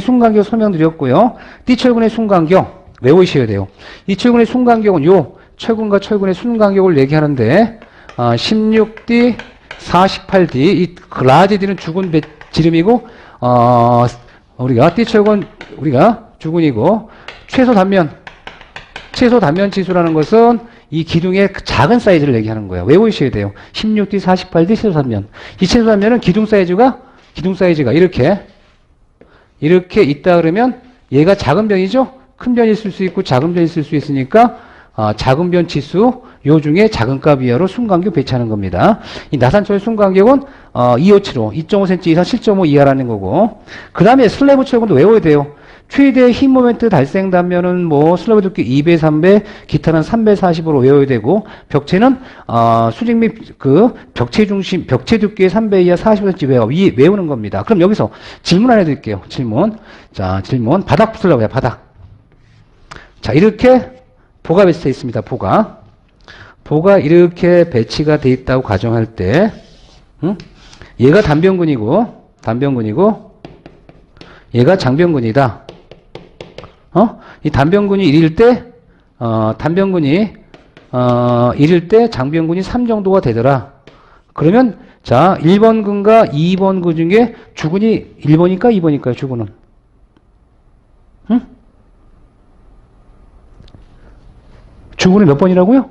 순간격 설명드렸고요. 띠철군의 순간격 외우셔야 돼요. 이 철군의 순간격은 요 철군과 철군의 순간격을 얘기하는데 아, 16D, 48D 이 라지 D는 죽은 배, 지름이고 어, 우리가 띠철군 우리가 죽은이고 최소 단면 최소 단면 지수라는 것은 이 기둥의 그 작은 사이즈를 얘기하는 거예요. 외우셔야 돼요. 16D, 48D 최소 단면. 이 최소 단면은 기둥 사이즈가 기둥 사이즈가 이렇게 이렇게 있다 그러면 얘가 작은 변이죠? 큰 변이 있을 수 있고 작은 변이 있을 수 있으니까 어, 작은 변 치수 요 중에 작은 값 이하로 순간격 배치하는 겁니다. 이 나산철 순간격은 어, 257호 2.5cm 이상 7.5 이하라는 거고 그 다음에 슬래브 철근도 외워야 돼요. 최대 힘 모멘트 달성 단면은 뭐 슬래브 두께 2배, 3배, 기타는 3배 40으로 외워야 되고 벽체는 어, 수직 및 그 벽체 중심 벽체 두께 3배 이하 40cm 외워 위, 외우는 겁니다. 그럼 여기서 질문 하나 드릴게요. 질문. 자, 질문. 바닥 해요. 바닥. 자, 이렇게 보가 배치되어 있습니다. 보가. 보가 이렇게 배치가 돼 있다고 가정할 때, 응? 얘가 단변근이고, 단변근이고, 얘가 장변근이다. 어? 이 단변근이 1일 때, 어, 단변근이, 어, 1일 때 장변근이 3 정도가 되더라. 그러면, 자, 1번 근과 2번 근 중에 주근이 1번일까 2번일까요, 주근은? 응? 주근이 몇 번이라고요?